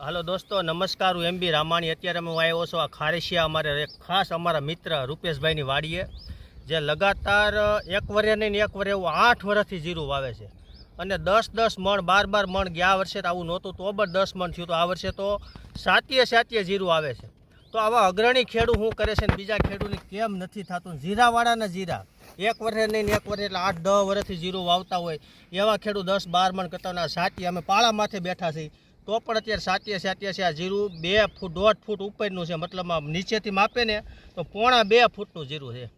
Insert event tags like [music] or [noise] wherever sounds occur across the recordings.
હાલો દોસ્તો, નમસ્કાર, હું એમ બી રામાણી. અત્યારે હું આવ્યો છું આ ખારેશિયા અમારે ખાસ અમારા મિત્ર રૂપેશભાઈની વાડીએ, જે લગાતાર એક વર્ષે નહીં એક વર્ષે એવું આઠ વર્ષથી જીરું વાવે છે. અને દસ દસ મણ, બાર બાર મણ ગયા વર્ષે આવું નહોતું, તો પણ દસ મણ થયું. તો આ વર્ષે તો સાતીએ સાતીએ જીરું આવે છે. તો આવા અગ્રણી ખેડૂ શું કરે છે ને બીજા ખેડૂતની કેમ નથી થતું? જીરાવાળાના જીરા. એક વર્ષે નહીં એક વર્ષે એટલે આઠ દસ વર્ષથી જીરું વાવતા હોય. એવા ખેડૂત દસ બાર મણ કરતા. સાતી અમે પાળા માથે બેઠા છીએ. તો પણ અત્યારે સાતીએ સાતીએ છે આ જીરું બે ફૂટ, દોઢ ફૂટ ઉપરનું છે. મતલબ આમ નીચેથી માપે ને તો પોણા બે ફૂટનું જીરું છે.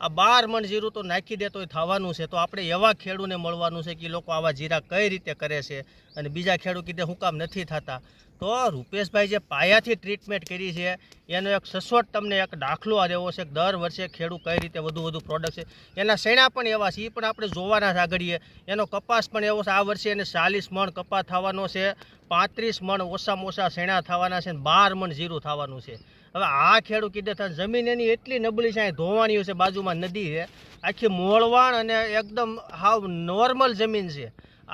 આ બાર મણ જીરું તો નાખી દે તોય થવાનું છે. તો આપણે એવા ખેડૂને મળવાનું છે કે લોકો આવા જીરા કઈ રીતે કરે છે? અને બીજા ખેડૂત કીધે હુકામ કામ નથી થતા. તો રૂપેશભાઈ જે પાયાથી ટ્રીટમેન્ટ કરી છે, એનો એક સસવટ તમને એક દાખલો આ દેવો છે દર વર્ષે ખેડૂત કઈ રીતે વધુ વધુ પ્રોડક્ટ છે, એના શેણા પણ એવા છે એ પણ આપણે જોવાના આગળીએ એનો કપાસ પણ એવો છે, આ વર્ષે એને ચાલીસ મણ કપાસ થવાનો છે, પાંત્રીસ મણ ઓછામાં ઓછા શેણા થવાના છે બાર મણ જીરું થવાનું છે. હવે આ ખેડૂત કીધે થાય જમીન એની એટલી નબળી છે, અહીં ધોવાણીઓ છે, બાજુમાં નદી છે. આખી મોળવાણ અને એકદમ હાવ નોર્મલ જમીન છે.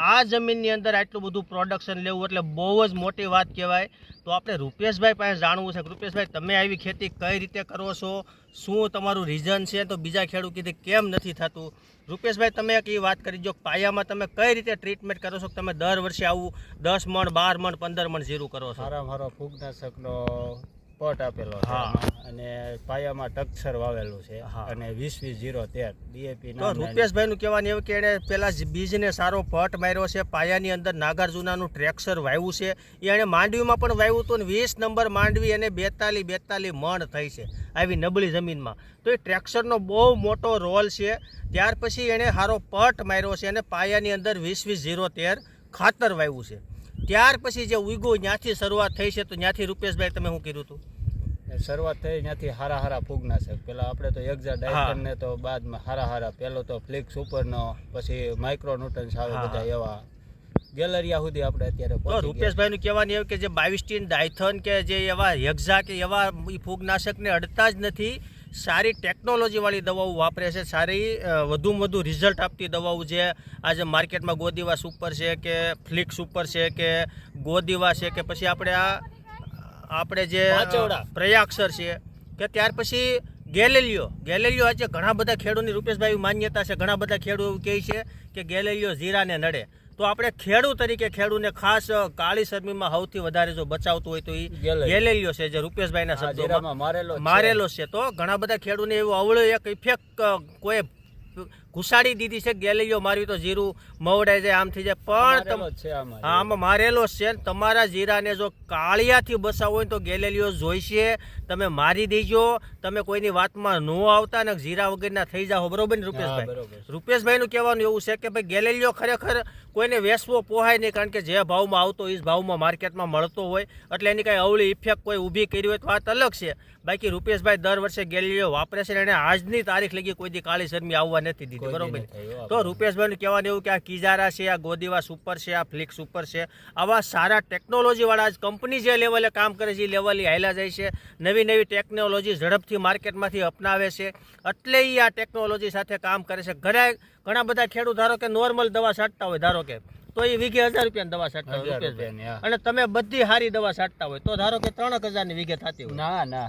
આ જમીનની અંદર આટલું બધું પ્રોડક્શન લેવું એટલે બહુ જ મોટી વાત કહેવાય. તો આપણે રૂપેશભાઈ પાસે જાણવું છે રૂપેશભાઈ, તમે આવી ખેતી કઈ રીતે કરો છો? શું તમારું રીઝન છે? તો બીજા ખેડૂત કીધે કેમ નથી થતું? રૂપેશભાઈ, તમે એક એ વાત કરી જો પાયામાં તમે કઈ રીતે ટ્રીટમેન્ટ કરો છો તમે દર વર્ષે આવું દસ મણ, બાર મણ, પંદર મણ જીરું કરો છો? સારા મારો ફૂગનાશકનો પટ આપેલો છે. અને પાયામાં ટક્ષર વાવેલું છે. અને વીસ વીસ જીરો તેર. ડીએપી રૂપેશભાઈ રૂપેશભાઈનું કહેવાનું એવું કે એણે પેલા બીજને સારો પટ માર્યો છે પાયાની અંદર નાગાર્જુનાનું ટ્રેક્સર વાવ્યું છે. એ એણે માંડવીમાં પણ વાવ્યું હતું ને વીસ નંબર માંડવી એને બેતાલી બેતાલી મણ થઈ છે આવી નબળી જમીનમાં. તો એ ટ્રેક્સરનો બહુ મોટો રોલ છે. ત્યાર પછી એણે સારો પટ માર્યો છે અને પાયાની અંદર વીસ વીસ જીરો તેર ખાતર વાવ્યું છે. ત્યાર પછી જે ઉગ્યું ત્યાંથી શરૂઆત થઈ છે તો ત્યાંથી રૂપેશભાઈ તમે શું કર્યું હતું? શરૂઆત થઈ ત્યાંથી હારા હારા ફૂગનાશક પેલા આપણે તો એક્ઝા ડાયટન ને તો બાદમાં હારા હારા પેલો તો ફ્લિક્સ ઉપરનો પછી માઇક્રો ન્યુટન્સ આવે બધા એવા. ગેલેરિયા સુધી આપણે અત્યારે રૂપેશભાઈ નું કહેવાનું એવું કે જે બાવિસ્ટીન ડાયથન કે જે એવા યક્ષા કે એવા ફૂગનાશકને અડતા જ નથી સારી ટેકનોલોજીવાળી દવાઓ વાપરે છે સારી વધુમાં વધુ રિઝલ્ટ આપતી દવાઓ જે આજે માર્કેટમાં ગોદીવા સુપર છે કે ફ્લિક્સ સુપર છે કે ગોદીવા છે કે પછી આપણે આ આપણે જે પ્રયાક્ષર છે કે ત્યાર પછી ગેલેલિયો. ગેલેલિયો આજે ઘણા બધા ખેડૂતની રૂપેશભાઈ માન્યતા છે. ઘણા બધા ખેડૂત એવું કહે છે કે ગેલેલિયો જીરાને નડે. તો આપણે ખેડૂત તરીકે ખેડૂતને ખાસ કાળી શરમીમાં સૌથી વધારે જો બચાવતું હોય તો એ ગેલેલિયો. છે જે રૂપેશભાઈના શબ્દોમાં મારેલો છે. તો ઘણા બધા ખેડૂને એવું અવળો એક ઇફેક્ટ કોઈ ઘુસાડી દીધી છે ગેલીઓ મારી તો જીરું મવડાઈ જાય આમ થઈ જાય. પણ આમાં મારેલો છે. તમારા જીરાને જો કાળિયાથી બસાવો હોય તો ગેલેલીઓ જોઈશે. તમે મારી દેજો. તમે કોઈની વાતમાં ન આવતા ને જીરા વગરના થઈ જાઓ. બરોબર ને રૂપેશભાઈ? રૂપેશભાઈનું કહેવાનું એવું છે કે ભાઈ ગેલેલીઓ ખરેખર કોઈને વેસવો પોહાય નહીં કારણ કે જે ભાવમાં આવતો એ જ ભાવમાં માર્કેટમાં મળતો હોય. એટલે એની કાંઈ અવળી ઇફેક્ટ કોઈ ઊભી કરી હોય તો વાત અલગ છે. બાકી રૂપેશભાઈ દર વર્ષે ગેલેલીઓ વાપરે છે અને આજની તારીખ લગી કોઈ દી કાળી શરમી આવવા નથી દીધી બરોબર? તો રૂપેશભાઈનું કહેવાનું એવું કે આ કિજારા છે આ ગોદીવા સુપર છે આ ફ્લિક્સ સુપર છે આવા સારા ટેકનોલોજીવાળા કંપની જે લેવલે કામ કરે છે એ લેવલે હાલ્યા જાય છે નવી નવી ટેકનોલોજી ઝડપથી માર્કેટમાંથી અપનાવે છે એટલે એ આ ટેકનોલોજી સાથે કામ કરે છે. ઘણા ઘણા બધા ખેડૂત ધારો કે નોર્મલ દવા છાંટતા હોય ધારો કે તો એ વીઘે હજાર રૂપિયાની દવા છાંટતા હોય. અને તમે બધી સારી દવા છાંટતા હોય તો ધારો કે ત્રણ હજારની વીઘે થતી હોય. ના ના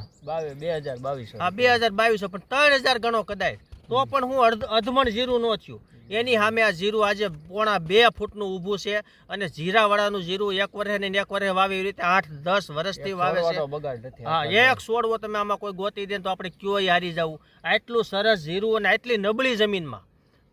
બે હજાર બાવીસો હા બે હજાર બાવીસો પણ ત્રણ હજાર ગણો કદાચ. તો પણ હું અધમણ જીરું ન થયું. એની સામે આ જીરું આજે પોણા બે ફૂટનું ઊભું છે અને જીરાવાળાનું જીરું એક વર્ષે ને એક વર્ષે વાવે એવી રીતે આઠ દસ વર્ષથી વાવે છે. હા એક છોડવો તમે આમાં કોઈ ગોતી દે તો આપણે ક્યોય હારી જવું. આટલું સરસ જીરું અને આટલી નબળી જમીનમાં.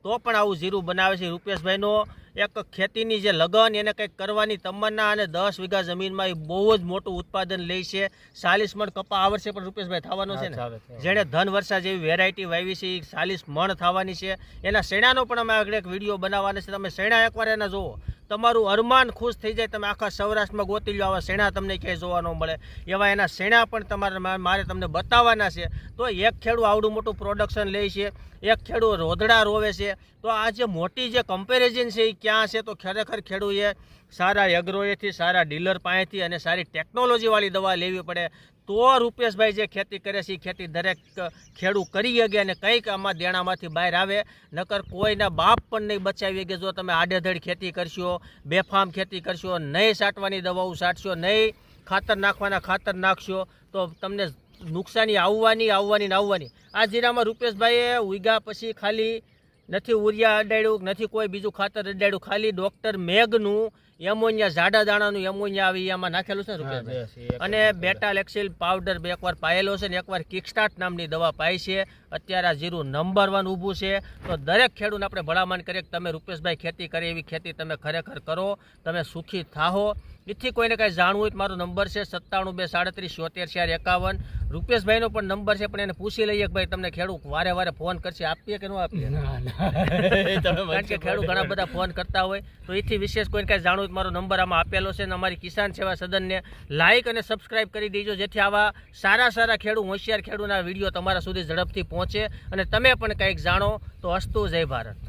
તો પણ આવું જીરું બનાવે છે. રૂપેશભાઈનો એક ખેતીની જે લગન એને કંઈક કરવાની તમન્ના અને દસ વીઘા જમીનમાં એ બહુ જ મોટું ઉત્પાદન લે છે. ચાલીસ મણ કપા આ વર્ષે પણ રૂપેશભાઈ થવાનો છે ને? જેણે ધન વર્ષા જેવી વેરાયટી વાવી છે એ ચાલીસ મણ થવાની છે. એના શેણાનો પણ અમે આગળ એક વીડિયો બનાવવાનો છે. તમે શેણા એકવાર એના જુઓ. તમારું અરમાન ખુશ થઈ જાય, તમે આખા સૌરાષ્ટ્રમાં ગોતી લો આવા શેણા તમને ક્યાંય જોવા ન મળે. એવા એના શેણા પણ તમારે મારે તમને બતાવવાના છે. તો એક ખેડૂત આવડું મોટું પ્રોડક્શન લે છે, એક ખેડૂત રોધડા રોવે છે. તો આ જે મોટી જે કમ્પેરિઝન છે એ ક્યાં છે? તો ખરેખર ખેડૂએ સારા એગ્રોએથી સારા ડીલર પાસેથી અને સારી ટેકનોલોજીવાળી દવા લેવી પડે, તો રૂપેશભાઈ જે ખેતી કરે છે એ ખેતી દરેક ખેડૂત કરી શકે અને કંઈક આમાં દેણામાંથી બહાર આવે. નકર કોઈના બાપ પણ નહીં બચાવી શકે. જો તમે આડેધડ ખેતી કરશો, બેફામ ખેતી કરશો, નહીં સાટવાની દવાઓ સાટશો, નહીં ખાતર નાખવાના ખાતર નાખશો, તો તમને નુકસાની આવવાની આવવાની ને આવવાની. આ જીરામાં રૂપેશભાઈએ ઉગ્યા પછી ખાલી નથી ઉરિયા અડાડ્યું નથી કોઈ બીજું ખાતર અડાડ્યું. ખાલી ડોક્ટર મેગનું એમોનિયા જાડા દાણાનું એમોનિયા આવી એમાં નાખેલું છે એક અને બેટા લેક્સિલ પાવડર બે એકવાર પાયેલો છે ને એકવાર કિકસ્ટાર્ટ નામની દવા પાઈ છે. અત્યારે આ જીરું નંબર વન ઊભું છે. તો દરેક ખેડૂતને આપણે ભલામણ કરીએ કે તમે રૂપેશભાઈ ખેતી કરે એવી ખેતી તમે ખરેખર કરો તમે સુખી થાહો. એથી કોઈને કાંઈ જાણવું હોય તો મારો નંબર છે સત્તાણું બે સાડત્રીસ ચોતેર ચાર એકાવન. રૂપેશભાઈનો પણ નંબર છે પણ એને પૂછી લઈએ કે ભાઈ તમને ખેડૂત વારે વારે ફોન કરશે આપીએ કે ન આપીએ? [laughs] કારણ કે ખેડૂત ઘણા બધા ફોન કરતા હોય તો એથી વિશેષ કોઈને કાંઈ જાણવું મારો નંબર આમાં આપેલો છે અને અમારી કિસાન સેવા સદનને લાઇક અને સબસ્ક્રાઇબ કરી દેજો જેથી આવા સારા સારા ખેડૂત હોશિયાર ખેડૂતના વીડિયો તમારા સુધી ઝડપથી પહોંચે અને તમે પણ કંઈક જાણો તો અસ્તુ જય ભારત.